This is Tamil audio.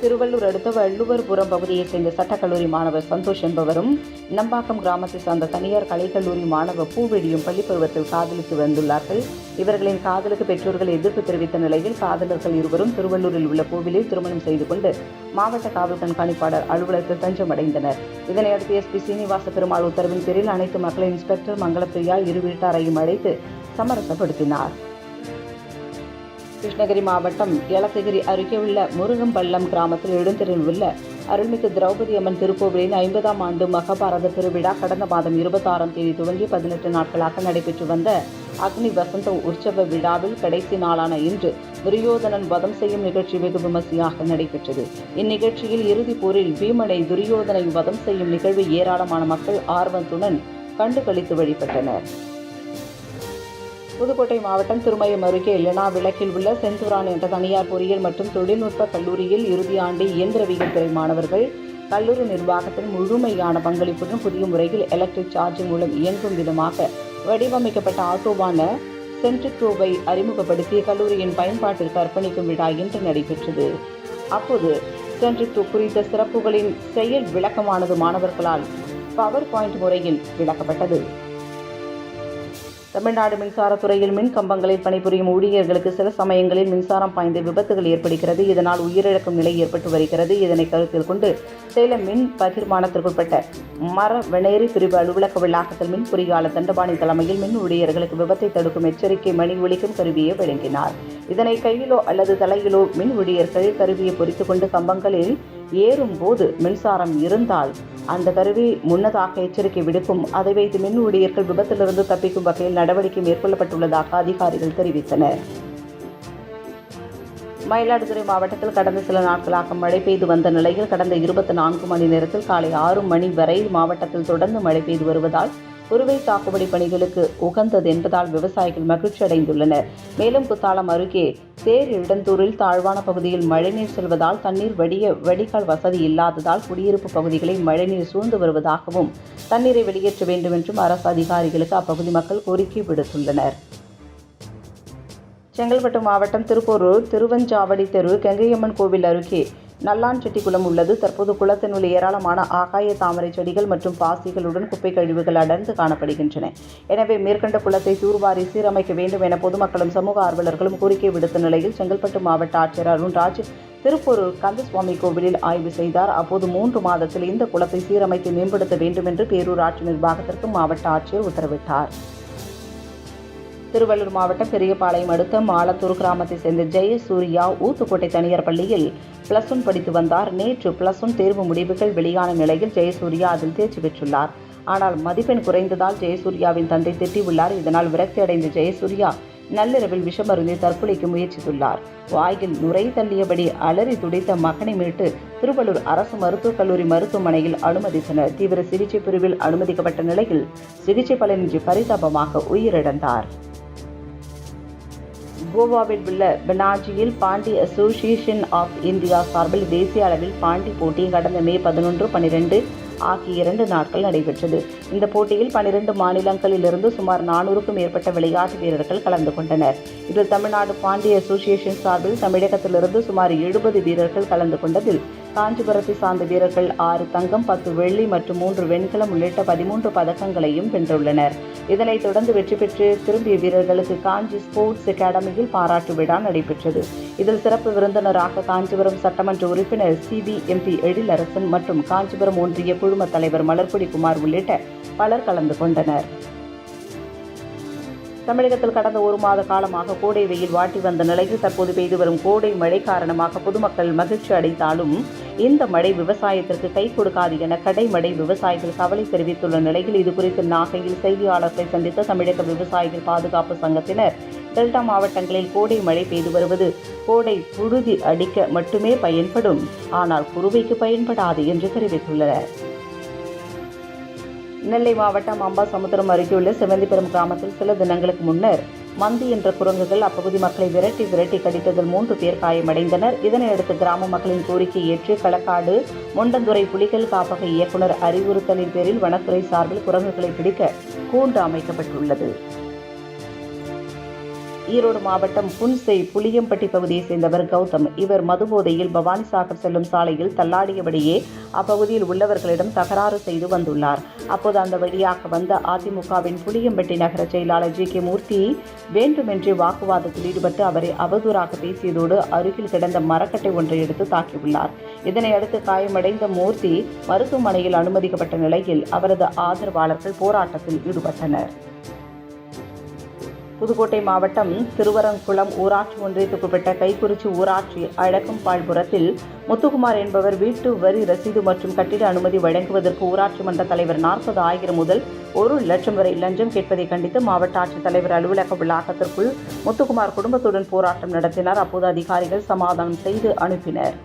திருவள்ளூர் அடுத்த வள்ளுவர்புரம் பகுதியைச் சேர்ந்த சட்டக்கல்லூரி மாணவர் சந்தோஷ் என்பவரும் நம்பாக்கம் கிராமத்தை சார்ந்த தனியார் கலைக்கல்லூரி மாணவர் பூவெடியும் பள்ளிப்பருவத்தில் காதலித்து வந்துள்ளார்கள். இவர்களின் காதலுக்கு பெற்றோர்கள் எதிர்ப்பு தெரிவித்த நிலையில் காதலர்கள் இருவரும் திருவள்ளூரில் உள்ள கோவிலில் திருமணம் செய்து கொண்டு மாவட்ட காவல் கண்காணிப்பாளர் அலுவலகத்தில் தஞ்சமடைந்தனர். இதனையடுத்து எஸ்பி சீனிவாச பெருமாள் உத்தரவின் பேரில் அனைத்து மக்களின் இன்ஸ்பெக்டர் மங்களப்பிரியா இரு வீட்டாரையும் அழைத்து சமரசப்படுத்தினார். கிருஷ்ணகிரி மாவட்டம் ஏலத்தகிரி அருகே உள்ள முருகம்பள்ளம் கிராமத்தில் எழுந்தரில் உள்ள அருள்மிகு திரௌபதி அம்மன் திருக்கோவிலின் ஐம்பதாம் ஆண்டு மகாபாரத திருவிழா கடந்த மாதம் இருபத்தாறாம் தேதி துவங்கி பதினெட்டு நாட்களாக நடைபெற்று வந்த அக்னி வசந்த உற்சவ விழாவில் கடைசி நாளான இன்று துரியோதனன் வதம் செய்யும் நிகழ்ச்சி வெகு விமர்சையாக நடைபெற்றது. இந்நிகழ்ச்சியில் இறுதிப் போரில் பீமனை துரியோதனை வதம் செய்யும் நிகழ்வு ஏராளமான மக்கள் ஆர்வத்துடன் கண்டுகளித்து வழிபட்டனர். புதுக்கோட்டை மாவட்டம் திருமயம் அருகே லெனா விளக்கில் உள்ள செந்தூரான் என்ற தனியார் பொறியியல் மற்றும் தொழில்நுட்ப கல்லூரியில் இறுதி ஆண்டு இயந்திரவியல் துறை மாணவர்கள் கல்லூரி நிர்வாகத்தின் முழுமையான பங்களிப்புடன் புதிய முறையில் எலக்ட்ரிக் சார்ஜிங் மூலம் இயங்கும் விதமாக வடிவமைக்கப்பட்ட ஆட்டோவான சென்ட்ரிக்ரோவை அறிமுகப்படுத்தி கல்லூரியின் பயன்பாட்டிற்கு அர்ப்பணிக்கும் விழா இன்று நடைபெற்றது. அப்போது சென்ட்ரிக்ரோ குறித்த சிறப்புகளின் செயல் விளக்கமானது மாணவர்களால் பவர் பாயிண்ட் முறையில் விளக்கப்பட்டது. தமிழ்நாடு மின்சாரத்துறையில் மின் கம்பங்களில் பணிபுரியும் ஊழியர்களுக்கு சில சமயங்களில் மின்சாரம் பாய்ந்து விபத்துகள் ஏற்படுகிறது. இதனால் உயிரிழக்கும் நிலை ஏற்பட்டு வருகிறது. இதனை கருத்தில் கொண்டு சேலம் மின் பகிர்மானத்திற்குட்பட்ட மர வெணேரி பிரிவு அலுவலக வளாகத்தில் மின் பொறியாளர் தண்டபாணி தலைமையில் மின் ஊழியர்களுக்கு விபத்தை தடுக்கும் எச்சரிக்கை மணி ஒழிக்கும் கருவியை வழங்கினார். இதனை கையிலோ அல்லது தலையிலோ மின் ஊழியர்கள் கருவியை பொறித்து கொண்டு கம்பங்களில் ஏறும் போது மின்சாரம் இருந்தால் அந்த கருவி முன்னதாக எச்சரிக்கை விடுக்கும். அதை வைத்து மின் ஊழியர்கள் விபத்திலிருந்து தப்பிக்கும் வகையில் நடவடிக்கை மேற்கொள்ளப்பட்டுள்ளதாக அதிகாரிகள் தெரிவித்தனர். மயிலாடுதுறை மாவட்டத்தில் கடந்த சில நாட்களாக மழை பெய்து வந்த நிலையில் கடந்த இருபத்தி நான்கு மணி நேரத்தில் காலை ஆறு மணி வரை மாவட்டத்தில் தொடர்ந்து மழை பெய்து வருவதால் குறுவை சாகுபடி பணிகளுக்கு உகந்தது என்பதால் விவசாயிகள் மகிழ்ச்சி அடைந்துள்ளனர். மேலும் குத்தாலம் அருகே தேர் இடந்தூரில் தாழ்வான பகுதியில் மழைநீர் செல்வதால் தண்ணீர் வடிய வடிகால் வசதி இல்லாததால் குடியிருப்பு பகுதிகளை மழைநீர் சூழ்ந்து வருவதாகவும் தண்ணீரை வெளியேற்ற வேண்டும் என்றும் அரசு அதிகாரிகளுக்கு அப்பகுதி மக்கள் கோரிக்கை விடுத்துள்ளனர். செங்கல்பட்டு மாவட்டம் திருப்போரூர் திருவஞ்சாவடி தெரு கங்கையம்மன் கோவில் அருகே நல்லான்செட்டிக்குளம் உள்ளது. தற்போது குளத்தினுள் ஏராளமான ஆகாய தாமரை செடிகள் மற்றும் பாசிகளுடன் குப்பை கழிவுகள் அடர்ந்து காணப்படுகின்றன. எனவே மேற்கண்ட குளத்தை தூர்வாரி சீரமைக்க வேண்டும் என பொதுமக்களும் சமூக ஆர்வலர்களும் கோரிக்கை விடுத்த நிலையில் செங்கல்பட்டு மாவட்ட ஆட்சியர் அருண்ராஜ் திருப்பூரூர் கந்தசுவாமி கோவிலில் ஆய்வு செய்தார். அப்போது மூன்று மாதத்தில் இந்த குளத்தை சீரமைத்து மேம்படுத்த வேண்டும் என்று பேரூராட்சி நிர்வாகத்திற்கு மாவட்ட ஆட்சியர் உத்தரவிட்டார். திருவள்ளூர் மாவட்டம் பெரியபாளையம் அடுத்த மாலத்தூர் கிராமத்தை சேர்ந்த ஜெயசூர்யா ஊத்துக்கோட்டை தனியார் பள்ளியில் பிளஸ் ஒன் படித்து வந்தார். நேற்று பிளஸ் ஒன் தேர்வு முடிவுகள் வெளியான நிலையில் ஜெயசூர்யா அதில் தேர்ச்சி பெற்றுள்ளார். ஆனால் மதிப்பெண் குறைந்ததால் ஜெயசூர்யாவின் தந்தை திட்டியுள்ளார். இதனால் விரக்தி அடைந்த ஜெயசூர்யா நள்ளிரவில் விஷமருந்தி தற்கொலைக்கு முயற்சித்துள்ளார். வாயில் நுரை தள்ளியபடி அலறி துடித்த மகனை மீட்டு திருவள்ளூர் அரசு மருத்துவக் கல்லூரி மருத்துவமனையில் அனுமதித்தனர். தீவிர சிகிச்சை பிரிவில் அனுமதிக்கப்பட்ட நிலையில் சிகிச்சை பலனின்றி பரிதாபமாக உயிரிழந்தார். கோவாவில் உள்ள பெனாஜியில் பாண்டி அசோசியேஷன் ஆஃப் இந்தியா சார்பில் தேசிய அளவில் பாண்டி போட்டி கடந்த மே பதினொன்று பன்னிரெண்டு ஆகிய இரண்டு நாட்கள் நடைபெற்றது. இந்த போட்டியில் பனிரெண்டு மாநிலங்களிலிருந்து சுமார் நானூறுக்கும் மேற்பட்ட விளையாட்டு வீரர்கள் கலந்து கொண்டனர். இதில் தமிழ்நாடு பாண்டி அசோசியேஷன் சார்பில் தமிழகத்திலிருந்து சுமார் எழுபது வீரர்கள் கலந்து கொண்டதில் காஞ்சிபுரத்தை சார்ந்த வீரர்கள் ஆறு தங்கம் பத்து வெள்ளி மற்றும் மூன்று வெண்கலம் உள்ளிட்ட பதிமூன்று பதக்கங்களையும் வென்றுள்ளனர். இதனைத் தொடர்ந்து வெற்றி பெற்று திரும்பிய வீரர்களுக்கு காஞ்சி ஸ்போர்ட்ஸ் அகாடமியில் பாராட்டு விழா நடைபெற்றது. இதில் சிறப்பு விருந்தினராக காஞ்சிபுரம் சட்டமன்ற உறுப்பினர் சிபிஎம்பி எழிலரசன் மற்றும் காஞ்சிபுரம் ஒன்றிய குழும தலைவர் மலர்கொடி குமார் உள்ளிட்ட பலர் கலந்து கொண்டனர். தமிழகத்தில் கடந்த ஒரு மாத காலமாக கோடை வெயில் வாட்டி வந்த நிலையில் தற்போது பெய்து வரும் கோடை மழை காரணமாக பொதுமக்கள் மகிழ்ச்சி அடைந்தாலும் இந்த மழை விவசாயத்திற்கு கை கொடுக்காது என கடைமடை விவசாயிகள் கவலை தெரிவித்துள்ள நிலையில் இதுகுறித்து நாகையில் செய்தியாளர்களை சந்தித்த தமிழக விவசாயிகள் பாதுகாப்பு சங்கத்தினர் டெல்டா மாவட்டங்களில் கோடை மழை பெய்து வருவது கோடை புழுதி அடிக்க மட்டுமே பயன்படும். ஆனால் குருவைக்கு பயன்படாது என்று தெரிவித்துள்ளனர். நெல்லை மாவட்டம் அம்பாசமுத்திரம் அருகேயுள்ள செவந்திபுரம் கிராமத்தில் சில தினங்களுக்கு முன்னர் மந்தி என்ற குரங்குகள் அப்பகுதி மக்களை விரட்டி விரட்டி கடித்ததில் மூன்று பேர் காயமடைந்தனர். இதனையடுத்து கிராம மக்களின் கோரிக்கை ஏற்று களக்காடு முண்டந்துறை புலிகள் காப்பக இயக்குனர் அறிவுறுத்தலின் பேரில் வனத்துறை சார்பில் குரங்குகளை பிடிக்க கூண்டு அமைக்கப்பட்டுள்ளது. ஈரோடு மாவட்டம் புன்சை புளியம்பட்டி பகுதியைச் சேர்ந்தவர் கௌதம். இவர் மதுபோதையில் பவானி சாகர் செல்லும் சாலையில் தள்ளாடியபடியே அப்பகுதியில் உள்ளவர்களிடம் தகராறு செய்து வந்துள்ளார். அப்போது அந்த வழியாக வந்த அதிமுகவின் புளியம்பட்டி நகர செயலாளர் ஜி. கே. மூர்த்தி வேண்டுமென்றே வாக்குவாதத்தில் ஈடுபட்டு அவரை அவதூறாக பேசியதோடு அருகில் கிடந்த மரக்கட்டை ஒன்றை எடுத்து தாக்கியுள்ளார். இதனையடுத்து காயமடைந்த மூர்த்தி மருத்துவமனையில் அனுமதிக்கப்பட்ட நிலையில் அவரது ஆதரவாளர்கள் போராட்டத்தில் ஈடுபட்டனர். புதுக்கோட்டை மாவட்டம் திருவரங்குளம் ஊராட்சி ஒன்றியத்துக்குட்பட்ட கைக்குறிச்சி ஊராட்சி அழகம்பாள்புரத்தில் முத்துக்குமார் என்பவர் வீட்டு வரி ரசீது மற்றும் கட்டிட அனுமதி வழங்குவதற்கு ஊராட்சி மன்ற தலைவர் நாற்பது ஆயிரம் முதல் ஒரு லட்சம் வரை லஞ்சம் கேட்பதை கண்டித்து மாவட்ட ஆட்சித்தலைவர் அலுவலக வளாகத்திற்குள் முத்துக்குமார் குடும்பத்துடன் போராட்டம் நடத்தினார். அப்போது அதிகாரிகள் சமாதானம் செய்து அனுப்பினர்.